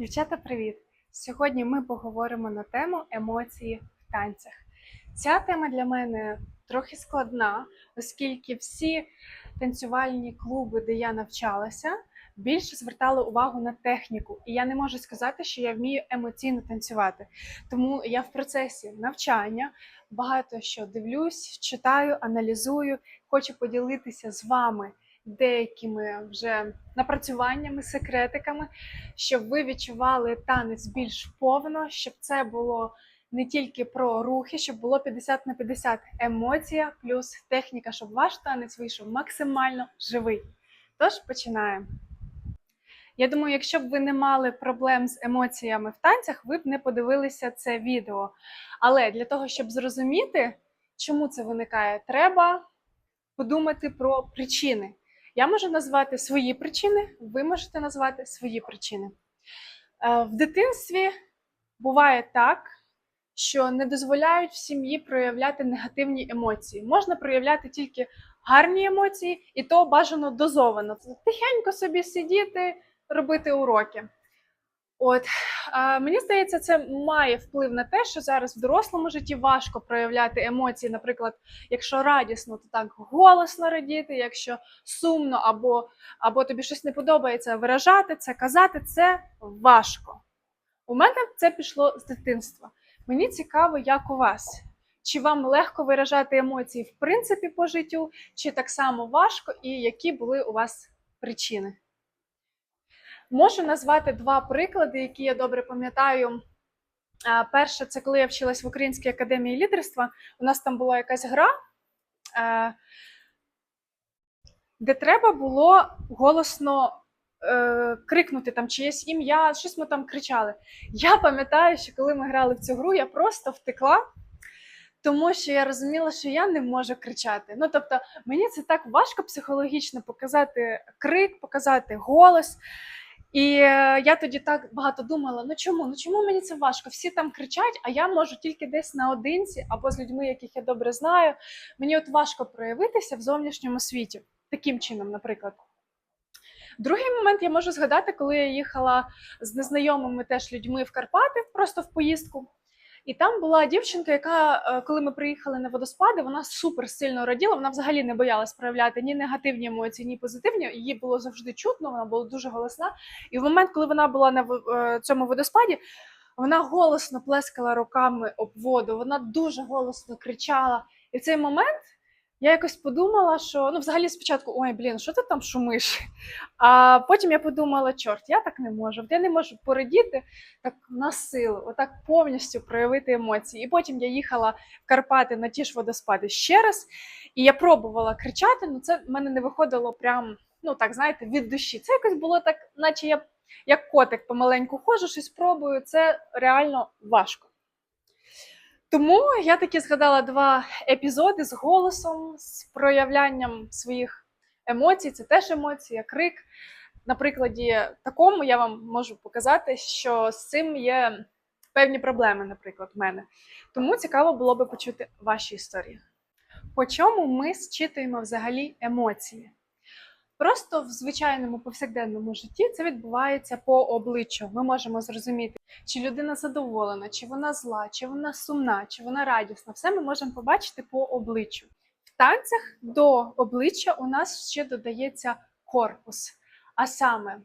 Дівчата, привіт! Сьогодні ми поговоримо на тему емоції в танцях. Ця тема для мене трохи складна, оскільки всі танцювальні клуби, де я навчалася, більше звертали увагу на техніку. І я не можу сказати, що я вмію емоційно танцювати. Тому я в процесі навчання багато що дивлюсь, читаю, аналізую, хочу поділитися з вами деякими вже напрацюваннями, секретиками, щоб ви відчували танець більш повно, щоб це було не тільки про рухи, щоб було 50 на 50 емоція плюс техніка, щоб ваш танець вийшов максимально живий. Тож починаємо. Я думаю, якщо б ви не мали проблем з емоціями в танцях, ви б не подивилися це відео. Але для того, щоб зрозуміти, чому це виникає, треба подумати про причини. Я можу назвати свої причини, ви можете назвати свої причини. Е, В дитинстві буває так, що не дозволяють в сім'ї проявляти негативні емоції. Можна проявляти тільки гарні емоції, і то бажано дозовано. Тихенько собі сидіти, робити уроки. От а, мені здається, це має вплив на те, що зараз в дорослому житті важко проявляти емоції. Наприклад, якщо радісно, то так голосно радіти, якщо сумно або, або тобі щось не подобається, виражати це, казати це важко. У мене це пішло з дитинства. Мені цікаво, як у вас. Чи вам легко виражати емоції в принципі по життю, чи так само важко, і які були у вас причини? Можу назвати два приклади, які я добре пам'ятаю. Перше, це коли я вчилась в Українській академії лідерства. У нас там була якась гра, е, де треба було голосно е, крикнути там чиєсь ім'я, щось ми там кричали. Я пам'ятаю, що коли ми грали в цю гру, я просто втекла. Тому що я розуміла, що я не можу кричати. Ну тобто, мені це так важко психологічно показати крик, показати голос. І е, я тоді так багато думала: ну чому? Ну чому мені це важко? Всі там кричать, а я можу тільки десь наодинці або з людьми, яких я добре знаю. Мені от важко проявитися в зовнішньому світі. Таким чином, наприклад. Другий момент я можу згадати, коли я їхала з незнайомими теж людьми в Карпати, просто в поїздку. І там була дівчинка, яка, е, коли ми приїхали на водоспади, вона супер сильно раділа. Вона взагалі не боялась проявляти ні негативні емоції, ні позитивні. Її було завжди чутно, вона була дуже голосна. І в момент, коли вона була на е, цьому водоспаді, вона голосно плескала руками об воду. Вона дуже голосно кричала. І в цей момент я якось подумала, що ну, взагалі спочатку, ой, блін, що ти там шумиш? А потім я подумала, чорт, я так не можу. Я не можу порадіти так на силу, отак повністю проявити емоції. І потім я їхала в Карпати на ті ж водоспади ще раз, і я пробувала кричати, але це в мене не виходило прям, ну так, знаєте, від душі. Це якось було так, наче я як котик помаленьку ходжу, щось пробую. Це реально важко. Тому я таки згадала два епізоди з голосом, з проявлянням своїх емоцій. Це теж емоції, крик. На прикладі такому я вам можу показати, що з цим є певні проблеми, наприклад, в мене. Тому цікаво було би почути ваші історії. По чому ми зчитуємо взагалі емоції? Просто в звичайному повсякденному житті це відбувається по обличчю. Ми можемо зрозуміти, чи людина задоволена, чи вона зла, чи вона сумна, чи вона радісна. Все ми можемо побачити по обличчю. В танцях до обличчя у нас ще додається корпус, а саме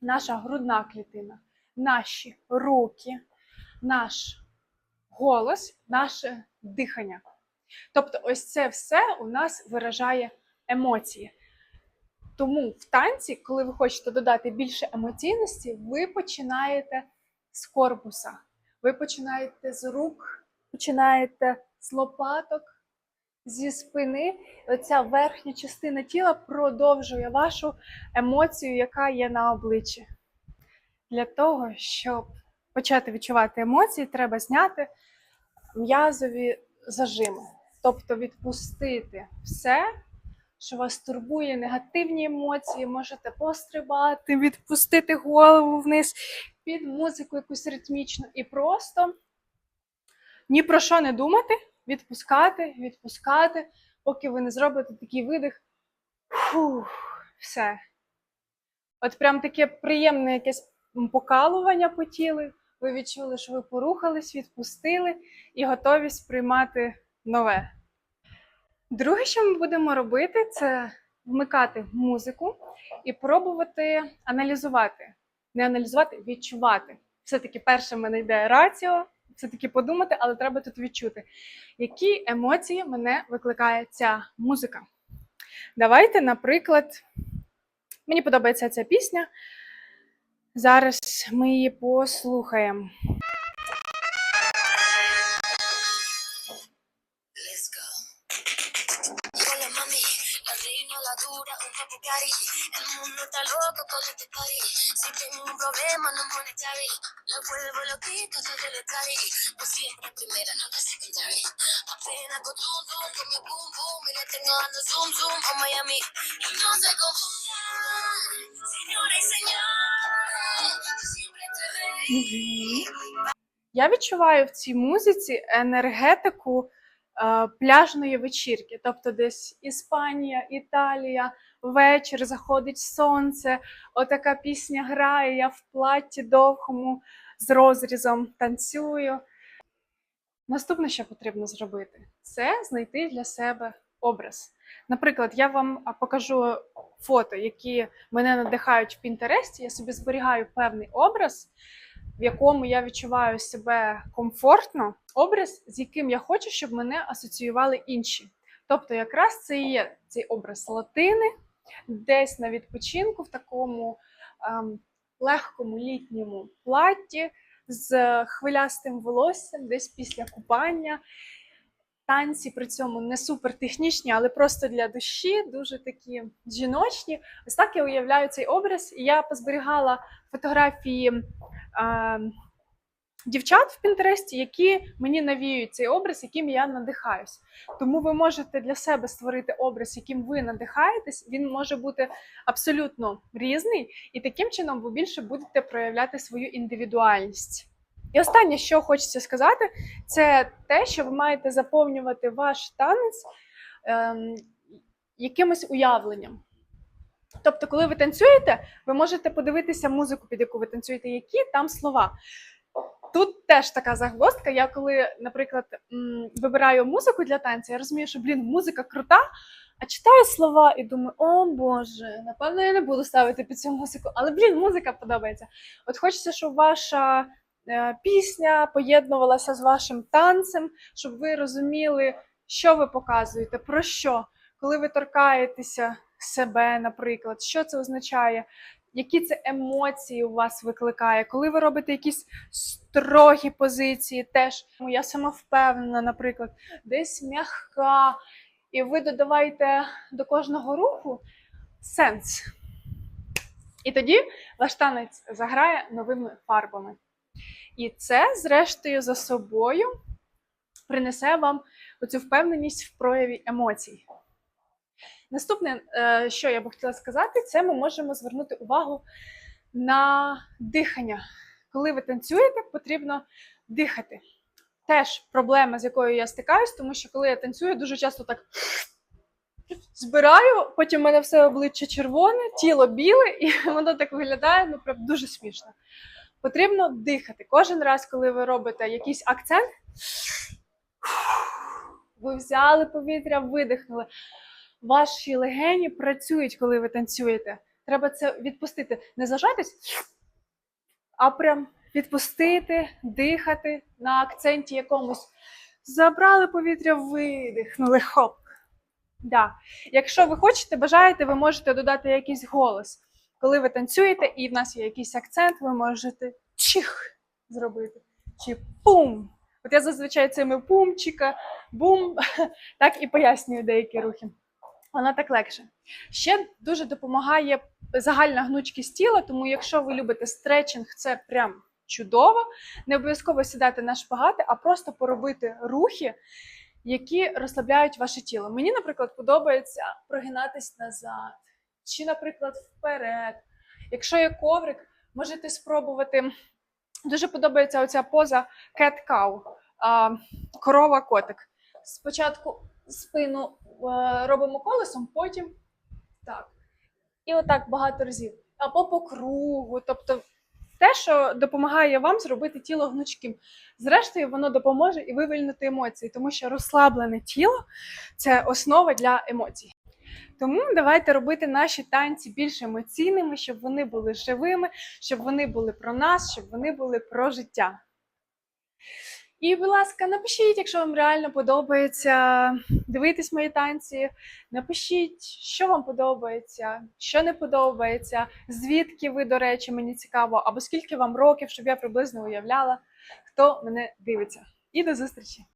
наша грудна клітина, наші руки, наш голос, наше дихання. Тобто, ось це все у нас виражає емоції. Тому в танці, коли ви хочете додати більше емоційності, ви починаєте з корпуса, ви починаєте з рук, починаєте з лопаток, зі спини. Оця верхня частина тіла продовжує вашу емоцію, яка є на обличчі. Для того, щоб почати відчувати емоції, треба зняти м'язові зажими, тобто відпустити все що вас турбує негативні емоції, можете пострибати, відпустити голову вниз під музику якусь ритмічну і просто ні про що не думати, відпускати, відпускати, поки ви не зробите такий видих. Фух, все. От прям таке приємне якесь покалування по тілу, ви відчули, що ви порухались, відпустили і готові сприймати нове. Друге, що ми будемо робити, це вмикати музику і пробувати аналізувати. Не аналізувати, відчувати. Все-таки перше в мене йде раціо, все-таки подумати, але треба тут відчути, які емоції мене викликає ця музика. Давайте, наприклад, мені подобається ця пісня. Зараз ми її послухаємо. Una Bugatti. El mundo está loco con este party. Si tengo un problema no monetary, lo vuelvo loquito todo el party. No siempre primera, la secondary. Apenas con tu zoom, con mi boom boom, y le tengo dando zoom zoom a Miami. Y no se confundan, señora y señor. Siempre te reí. Я відчуваю в цій музиці енергетику е, пляжної вечірки, тобто десь Іспанія, Італія, вечір заходить сонце, отака пісня грає, я в платі довгому з розрізом танцюю. Наступне, що потрібно зробити, це знайти для себе образ. Наприклад, я вам покажу фото, які мене надихають в Пінтересті. Я собі зберігаю певний образ, в якому я відчуваю себе комфортно, образ, з яким я хочу, щоб мене асоціювали інші. Тобто, якраз це і є цей образ латини, десь на відпочинку, в такому ем, легкому літньому платті з хвилястим волоссям, десь після купання. Танці при цьому не супер технічні, але просто для душі, дуже такі жіночні. Ось так я уявляю цей образ. І я позберігала фотографії е, дівчат в Пінтересті, які мені навіюють цей образ, яким я надихаюсь. Тому ви можете для себе створити образ, яким ви надихаєтесь. Він може бути абсолютно різний, і таким чином ви більше будете проявляти свою індивідуальність. І останнє, що хочеться сказати, це те, що ви маєте заповнювати ваш танець ем, якимось уявленням. Тобто, коли ви танцюєте, ви можете подивитися музику, під яку ви танцюєте, які там слова. Тут теж така загвоздка. Я коли, наприклад, вибираю музику для танцю, я розумію, що блін, музика крута, а читаю слова і думаю, о Боже, напевно, я не буду ставити під цю музику, але блін, музика подобається. От хочеться, щоб ваша е, пісня поєднувалася з вашим танцем, щоб ви розуміли, що ви показуєте, про що, коли ви торкаєтеся себе, наприклад, що це означає, які це емоції у вас викликає, коли ви робите якісь строгі позиції, теж ну, я сама впевнена, наприклад, десь м'яка, і ви додавайте до кожного руху сенс. І тоді ваш танець заграє новими фарбами. І це, зрештою, за собою принесе вам оцю впевненість в прояві емоцій. Наступне, е, що я би хотіла сказати, це ми можемо звернути увагу на дихання. Коли ви танцюєте, потрібно дихати. Теж проблема, з якою я стикаюсь, тому що коли я танцюю, дуже часто так збираю, потім в мене все обличчя червоне, тіло біле, і воно так виглядає ну, прям дуже смішно. Потрібно дихати. Кожен раз, коли ви робите якийсь акцент, ви взяли повітря, видихнули. Ваші легені працюють, коли ви танцюєте. Треба це відпустити. Не зажатись, а прям відпустити, дихати на акценті якомусь. Забрали повітря, видихнули. Хоп. Да. Якщо ви хочете, бажаєте, ви можете додати якийсь голос. Коли ви танцюєте і в нас є якийсь акцент, ви можете чих зробити. Чи пум. От я зазвичай цими пумчика, бум, так і пояснюю деякі рухи. Вона так легше. Ще дуже допомагає загальна гнучкість тіла, тому якщо ви любите стретчинг, це прям чудово. Не обов'язково сідати на шпагати, а просто поробити рухи, які розслабляють ваше тіло. Мені, наприклад, подобається прогинатись назад, чи, наприклад, вперед. Якщо є коврик, можете спробувати. Дуже подобається оця поза cat-cow, корова-котик. Спочатку спину е, робимо колесом, потім так. І отак багато разів. Або по кругу. Тобто те, що допомагає вам зробити тіло гнучким. Зрештою, воно допоможе і вивільнити емоції, тому що розслаблене тіло це основа для емоцій. Тому давайте робити наші танці більш емоційними, щоб вони були живими, щоб вони були про нас, щоб вони були про життя. І, будь ласка, напишіть, якщо вам реально подобається дивитись мої танці. Напишіть, що вам подобається, що не подобається, звідки ви, до речі, мені цікаво, або скільки вам років, щоб я приблизно уявляла, хто мене дивиться. І до зустрічі!